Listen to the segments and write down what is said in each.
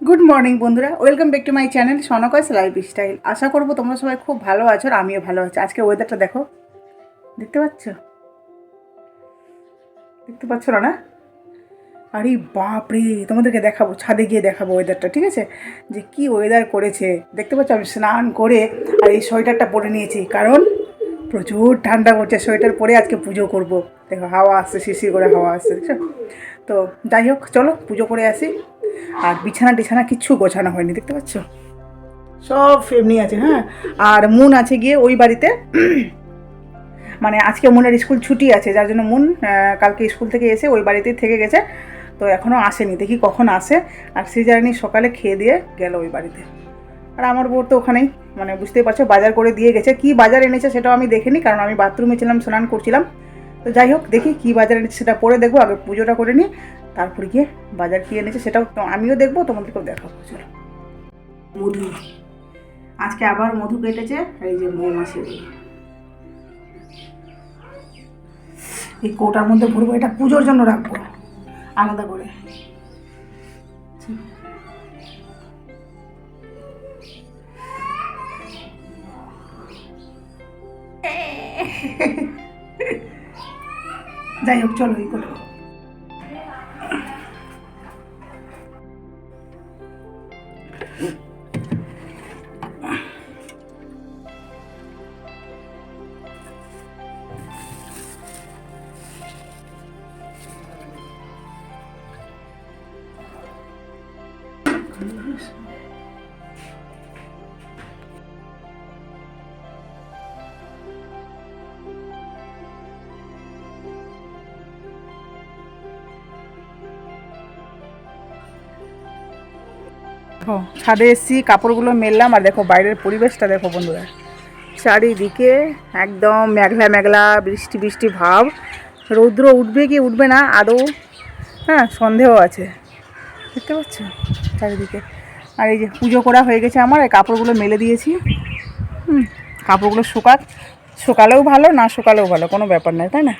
Good morning বন্ধুরা। Welcome back to my channel সনকস life style আশা করব তোমরা সবাই খুব ভালো আছো আর আমিও ভালো আছি। আজকে ওয়েদারটা দেখো। দেখতে পাচ্ছ? দেখতে পাচ্ছ না না? আরে বাপরে, তোমাদেরকে দেখাবো, ছাদে গিয়ে দেখাবো ওয়েদারটা ঠিক আছে? যে কি ওয়েদার করেছে। দেখতে পাচ্ছ, আমি স্নান করে আর এই সোয়েটারটা পরে নিয়েছি। কারণ প্রচুর ঠান্ডা পড়ছে, সোয়েটার পরে আজকে পুজো করব। দেখো, হাওয়া আসছে শিশির করে হাওয়া আসছে তো যাই হোক, চলো, পুজো করে আসি। আর বিছানা টিছানা কিচ্ছু গোছানো হয়নি, দেখতে পাচ্ছ? সব এমনি আছে হ্যাঁ? আর মুন আছে গিয়ে ওই বাড়িতে। মানে আজকে মুনের স্কুল ছুটি আছে, যার জন্য মুন কালকে স্কুল থেকে এসে ওই বাড়িতেই থেকে গেছে। তো এখনও আসেনি, দেখি কখন আসে। আর সৃজারানি সকালে খেয়ে দিয়ে গেল ওই বাড়িতে। আর আমার বোর তো ওখানেই মানে বুঝতেই পারছ, বাজার করে দিয়ে গেছে। কি বাজার এনেছে সেটাও আমি দেখিনি, কারণ আমি বাথরুমে ছিলাম, স্নান করছিলাম। তো যাই হোক, দেখি কি বাজার এনেছে সেটা পরে দেখব, আগে পুজোটা করে নিই। তারপরে গিয়ে বাজার কি এনেছে, সেটাও আমিও দেখব, তোমাদেরকেও দেখাবো, চলো। মধু আজকে আবার মধু কেটেছে, এই যে মৌমাছি। এই কৌটার মধ্যে ভরবো, এটা পুজোর জন্য রাখব, আলাদা করে। যাই হোক, চলো, এই করে দেখো, ছাদে এসেছি, কাপড়গুলো মেললাম, আর দেখো বাইরের পরিবেশটা দেখো বন্ধুরা। চারিদিকে একদম মেঘলা মেঘলা, বৃষ্টি বৃষ্টি ভাব। রৌদ্র উঠবে কি উঠবে না, আদৌ হ্যাঁ সন্দেহ আছে। দেখতে পাচ্ছ? চারিদিকে। আর এই যে পুজো করা হয়ে গেছে আমার, এই কাপড়গুলো মেলে দিয়েছি। হুম, কাপড়গুলো শুকাক। শুকালেও ভালো, না শুকালেও ভালো, কোনো ব্যাপার নয়, তাই না?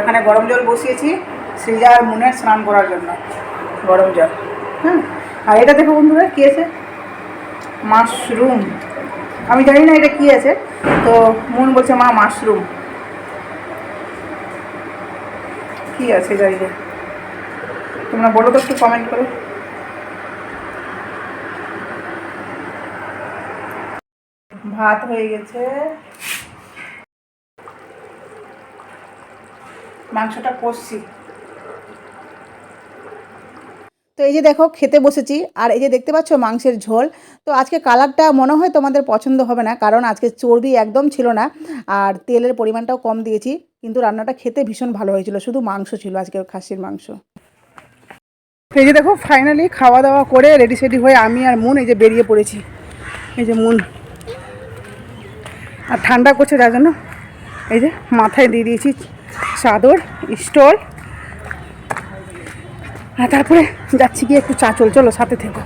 এখানে গরম জল বসিয়েছি সৃজা আর মুনের স্নান করার জন্য, গরম জল। হ্যাঁ আর এটা দেখো বন্ধুরা, কী আছে? মাশরুম। আমি জানি না এটা কী আছে, তো মন বলছে, মা, মাশরুম। কী আছে জানি না তোমরা বলো তো একটু কমেন্ট করে। ভাত হয়ে গেছে। মাংসটা কষছি। তো এই যে দেখো, খেতে বসেছি। আর এই যে দেখতে পাচ্ছ মাংসের ঝোল। তো আজকে কালারটা মনে হয় তোমাদের পছন্দ হবে না, কারণ আজকে চর্বি একদম ছিল না। আর তেলের পরিমাণটাও কম দিয়েছি, কিন্তু রান্নাটা খেতে ভীষণ ভালো হয়েছিল। শুধু মাংস ছিল আজকে, খাসির মাংস। এই যে দেখো ফাইনালি খাওয়া দাওয়া করে রেডি সেডি হয়ে আমি আর মুন এই যে বেরিয়ে পড়েছি। এই যে মুন। আর ঠান্ডা করছে যার জন্য এই যে মাথায় দিয়ে দিয়েছি চাদর স্টল। আর তারপরে যাচ্ছি গিয়ে একটু চা চল, চলো সাথে থেকো।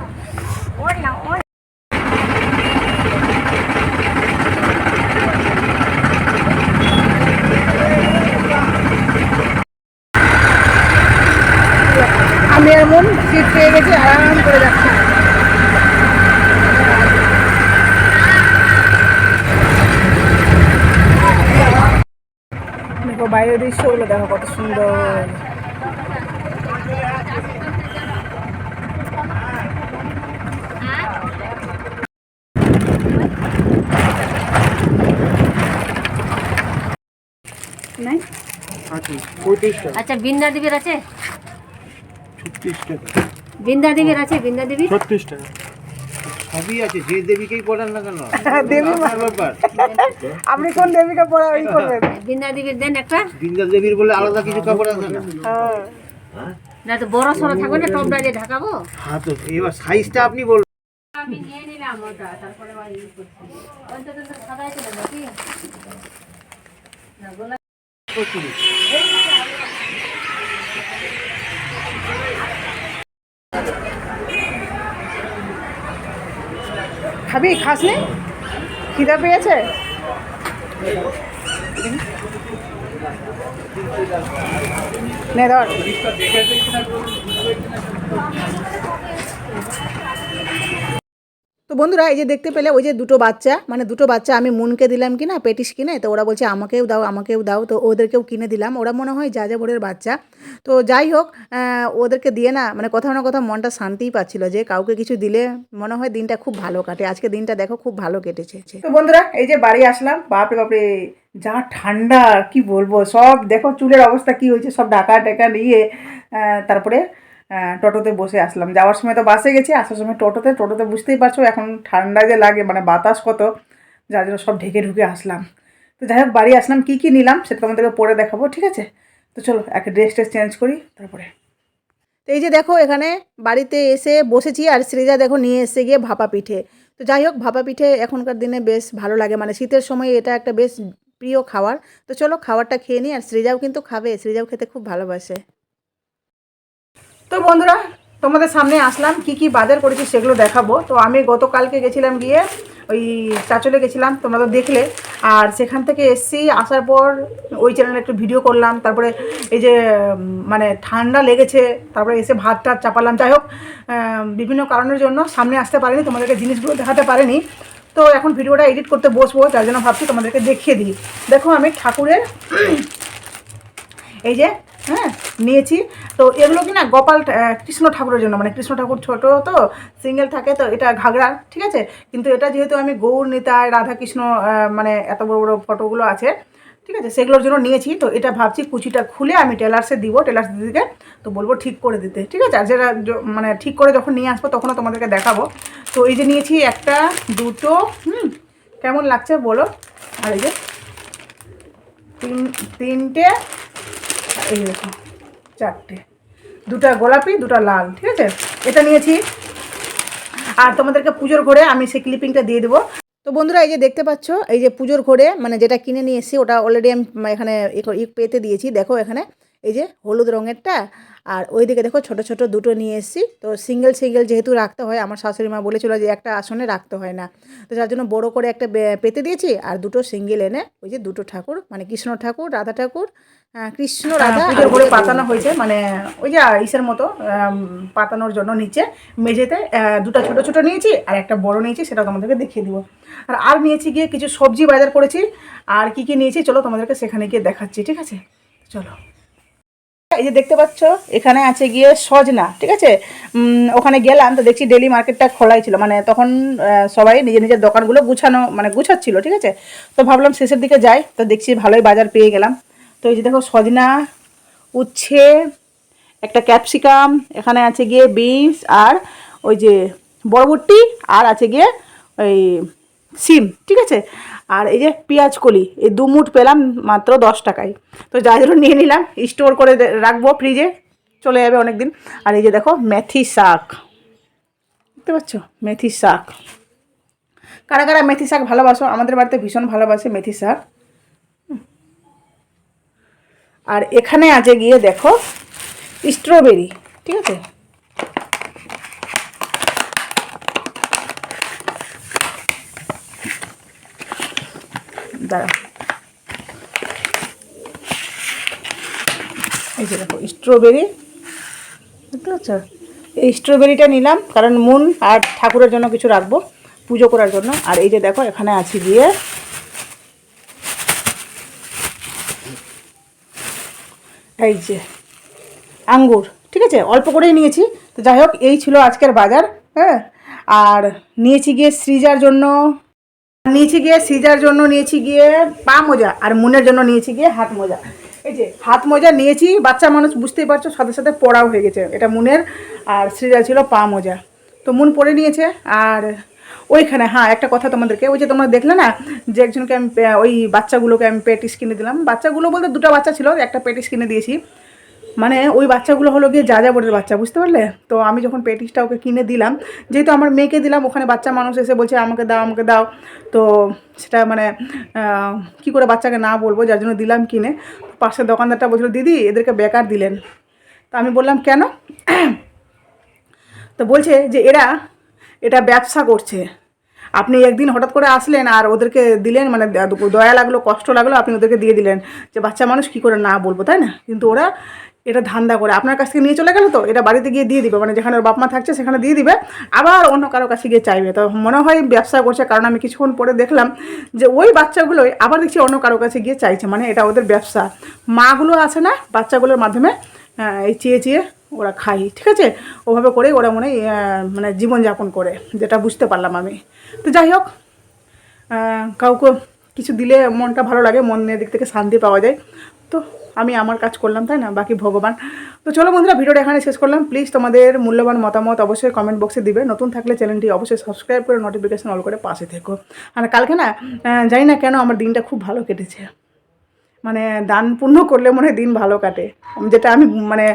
আমি এমন সিট পেয়ে গেছি, আরাম করে যাচ্ছি। বাইরের দৃশ্যগুলো দেখো কত সুন্দর। আচ্ছা বৃন্দা দেবীর আছে? বৃন্দা দেবীর আছে বৃন্দা দেবী ছত্রিশ টাকা। সবই আছে যে দেবীকেই পড়ান না কেন? দেবী আপনার ব্যাপার। আপনি কোন দেবীকে পড়া ই করবেন? বৃন্দা দেবীর দেন একটা। বৃন্দা দেবীর বলে আলাদা কিছু কাপড় আছে না? হ্যাঁ। না তো বড় সড়ো থাকবে না টপটা দিয়ে ঢাকাবো? হ্যাঁ তো এবার সাইজটা আপনি বলুন। আমি নিয়ে নিলাম ওটা তারপরে ইয়ে করছি। অন্তত তো সাদাই ছিল নাকি? কচুরি খাবি? খাসনি? খিদা পেয়েছে? ধর। তো বন্ধুরা, এই যে দেখতে পেলে ওই যে দুটো বাচ্চা মানে দুটো বাচ্চা আমি মুনকে দিলাম কি না পেটিস কিনে, তো ওরা বলছে, আমাকেও দাও আমাকেও দাও। তো ওদেরকেও কিনে দিলাম। ওরা মনে হয় যা যা ভোরের বাচ্চা। তো যাই হোক ওদেরকে দিয়ে না মানে কোথাও না কোথাও মনটা শান্তিই পাচ্ছিল যে কাউকে কিছু দিলে মনে হয় দিনটা খুব ভালো কাটে। আজকে দিনটা দেখো খুব ভালো কেটেছে। তো বন্ধুরা, এই যে বাড়ি আসলাম, বাপরে বাপরে, যা ঠান্ডা, কি বলব, সব দেখো চুলের অবস্থা কি হয়েছে, সব ডাকা টাকা নিয়ে তারপরে টোটোতে বসে আসলাম। যাওয়ার সময় তো বাসে গেছি, আসার সময় টোটোতে টোটোতে বুঝতেই পারছ এখন ঠান্ডা যে লাগে মানে বাতাস কত, যার জন্য সব ঢেকে ঢুকে আসলাম। তো যাই হোক, বাড়ি আসলাম, কী কী নিলাম সেটা তোমাদেরকে পরে দেখাবো, ঠিক আছে? তো চলো এক ড্রেস ট্রেস চেঞ্জ করি, তারপরে। তো এই যে দেখো, এখানে বাড়িতে এসে বসেছি, আর শ্রীজা দেখো নিয়ে এসে গিয়ে ভাপা পিঠে। তো যাই হোক, ভাপা পিঠে এখনকার দিনে বেশ ভালো লাগে মানে শীতের সময় এটা একটা বেশ প্রিয় খাবার তো চলো খাবারটা খেয়ে নিই, আর শ্রীজাও কিন্তু খাবে, শ্রীজাও খেতে খুব ভালোবাসে। তো বন্ধুরা, তোমাদের সামনে আসলাম, কি কি বাজার করেছি সেগুলো দেখাবো। তো আমি গতকালকে গেছিলাম গিয়ে ওই চাচলে গেছিলাম, তোমরা তো দেখলে। আর সেখান থেকে এসছি, আসার পর ওই চ্যানেলে একটু ভিডিও করলাম, তারপরে এই যে মানে ঠান্ডা লেগেছে, তারপরে এসে ভাত টাত চাপালাম। যাই হোক বিভিন্ন কারণের জন্য সামনে আসতে পারিনি, তোমাদেরকে জিনিসগুলো দেখাতে পারিনি। তো এখন ভিডিওটা এডিট করতে বসবো, যার জন্য ভাবছি তোমাদেরকে দেখিয়ে দিই। দেখো আমি ঠাকুরের এই যে হ্যাঁ নিয়েছি। তো এগুলো কি না গোপাল কৃষ্ণ ঠাকুরের জন্য মানে কৃষ্ণ ঠাকুর ছোট তো সিঙ্গেল থাকে তো, এটা ঘাগরা, ঠিক আছে? কিন্তু এটা যেহেতু আমি গৌর নিতাই রাধাকৃষ্ণ মানে এত বড় বড় ফটোগুলো আছে, ঠিক আছে? সেগুলোর জন্য নিয়েছি, তো এটা ভাবছি কুচিটা খুলে আমি টেলার্সে দিব, টেলার্স দিদিকে, তো বলব ঠিক করে দিতে, ঠিক আছে? আর যেটা মানে ঠিক করে যখন নিয়ে আসব, তখনও তোমাদেরকে দেখাবো। তো এই যে নিয়েছি একটা, দুটো, হুম, কেমন লাগছে বলো? আর এই যে তিন, তিনটে এই চারটে। দুটা গোলাপি, দুটা লাল, ঠিক আছে? এটা নিয়েছি। আর তোমাদেরকে পুজোর ঘরে আমি সেই ক্লিপিংটা দিয়ে দেবো। তো বন্ধুরা, এই যে দেখতে পাচ্ছ, এই যে পুজোর ঘরে মানে যেটা কিনে নিয়ে এসেছি, ওটা অলরেডি আমি এখানে পেতে দিয়েছি। দেখো এখানে এই যে হলুদ রঙেরটা আর ওইদিকে দেখো ছোট ছোট দুটো নিয়ে এসেছি। তো সিঙ্গেল সিঙ্গেল যেহেতু রাখতে হয় আমার শাশুড়ি মা বলেছিল যে একটা আসনে রাখতে হয় না। তো যার জন্য বড় করে একটা পেতে দিয়েছি আর দুটো সিঙ্গেল এনে ওই যে দুটো ঠাকুর মানে কৃষ্ণ ঠাকুর রাধা ঠাকুর কৃষ্ণ রাধা পুজোর ঘরে পাতানো হয়েছে মানে ওই যে ইসের মতো পাতানোর জন্য নিচে মেঝেতে দুটো ছোট ছোট নিয়েছি আর একটা বড় নিয়েছি সেটা তোমাদেরকে দেখিয়ে দিব। আর আর নিয়েছি গিয়ে কিছু সবজি বাজার করেছি আর কি কি নিয়েছি চলো তোমাদেরকে সেখানে গিয়ে দেখাচ্ছি ঠিক আছে? চলো। এই যে দেখতে পাচ্ছ, এখানে আছে গিয়ে সজনা, ঠিক আছে? ওখানে গেলাম তো দেখছি ডেলি মার্কেটটা খোলাই ছিল। মানে তখন সবাই নিজের নিজের দোকানগুলো গুছানো মানে গুছাচ্ছিল, ঠিক আছে? তো ভাবলাম শেষের দিকে যাই, তো দেখছি ভালোই বাজার পেয়ে গেলাম। তো এই যে দেখো সজনা, উচ্ছে, একটা ক্যাপসিকাম এখানে আছে গিয়ে বিনস আর ওই যে বরবটি, আর আছে গিয়ে ওই সিম, ঠিক আছে? আর এই যে পেঁয়াজ কলি, এই দু মুঠ পেলাম মাত্র দশ টাকায়। তো যার জন্য নিয়ে নিলাম স্টোর করে রাখব ফ্রিজে চলে যাবে অনেক দিন আর এই যে দেখো, মেথি শাক। দেখতে পাচ্ছ? মেথি শাক। কারা কারা মেথি শাক ভালোবাসো, আমাদের বাড়িতে ভীষণ ভালোবাসে মেথি শাক। আর এখানে আছে গিয়ে দেখো স্ট্রবেরি ঠিক আছে? দাঁড়া। এই যে দেখো স্ট্রবেরি দেখতে পাচ্ছ এই স্ট্রবেরিটা নিলাম, কারণ মুন আর ঠাকুরের জন্য কিছু রাখব, পুজো করার জন্য। আর এই যে দেখো, এখানে আছে গিয়ে এই যে আঙ্গুর, ঠিক আছে? অল্প করেই নিয়েছি। তো যাই হোক, এই ছিল আজকের বাজার হ্যাঁ? আর নিয়েছি গিয়ে সৃজার জন্য নিয়েছি গিয়ে সিজার জন্য নিয়েছি গিয়ে পা মোজা আর মুনের জন্য নিয়েছি গিয়ে হাত মোজা। এই যে হাত মোজা নিয়েছি, বাচ্চা মানুষ বুঝতেই পারছ, সাথে সাথে পড়াও হয়ে গেছে। এটা মুনের আর সিজার ছিল পা মোজা। তো মুন পরে নিয়েছে আর ওইখানে হ্যাঁ একটা কথা তোমাদেরকে, ওই যে তোমরা দেখলে না, যে একজনকে আমি ওই বাচ্চাগুলোকে আমি পেটিস কিনে দিলাম। বাচ্চাগুলো বলতে দুটো বাচ্চা ছিল, একটা পেটিস কিনে দিয়েছি। মানে ওই বাচ্চাগুলো হলো গিয়ে যা যা বোর্ডের বাচ্চা, বুঝতে পারলে? তো আমি যখন পেটিসটা ওকে কিনে দিলাম, যেহেতু আমার মেয়েকে দিলাম, ওখানে বাচ্চা মানুষ এসে বলছে, আমাকে দাও আমাকে দাও। তো সেটা মানে কি করে বাচ্চাকে না বলব, যার জন্য দিলাম কিনে। পাশের দোকানদারটা বলছিল, দিদি, এদেরকে বেকার দিলেন। তো আমি বললাম, কেন? তো বলছে যে, এরা, এটা ব্যবসা করছে। আপনি একদিন হঠাৎ করে আসলেন আর ওদেরকে দিলেন মানে দয়া লাগল, কষ্ট লাগল, আপনি ওদেরকে দিয়ে দিলেন। যে বাচ্চা মানুষ কী করে না বলব, তাই না? কিন্তু ওরা এটা ধান্দা করে। আপনার কাছ থেকে নিয়ে চলে গেল তো? এটা বাড়িতে গিয়ে দিয়ে দিবে। মানে যেখানে ওর বাপ মা থাকছে সেখানে দিয়ে দিবে। আবার অন্য কারও কাছে গিয়ে চাইবে। তো মনে হয় ব্যবসা করছে, কারণ আমি কিছুক্ষণ পরে দেখলাম যে ওই বাচ্চাগুলোই আবার দেখছি অন্য কারও কাছে গিয়ে চাইছে। মানে এটা ওদের ব্যবসা। মাগুলো আছে না, বাচ্চাগুলোর মাধ্যমে এই চেয়ে চেয়ে ওরা খাই ঠিক আছে? ওভাবে করে ওরা মনে মানে জীবনযাপন করে, যেটা বুঝতে পারলাম আমি। তো যাই হোক কাউকে কিছু দিলে মনটা ভালো লাগে মনের দিক থেকে শান্তি পাওয়া যায়। তো আমি আমার কাজ করলাম, তাই না? বাকি ভগবান। তো চলো বন্ধুরা, ভিডিওটা এখানে শেষ করলাম। প্লিজ তোমাদের মূল্যবান মতামত অবশ্যই কমেন্ট বক্সে দিবে। নতুন থাকলে চ্যানেলটি অবশ্যই সাবস্ক্রাইব করে নোটিফিকেশন অল করে পাশে থেকো। আর কালকে না জানি না কেন আমার দিনটা খুব ভালো কেটেছে। মানে দান পুণ্য করলে মনে দিন ভালো কাটে। যেটা আমি মানে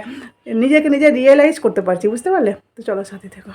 নিজেকে নিজে রিয়েলাইজ করতে পারছি, বুঝতে পারলে? তো চলো সাথে থেকো।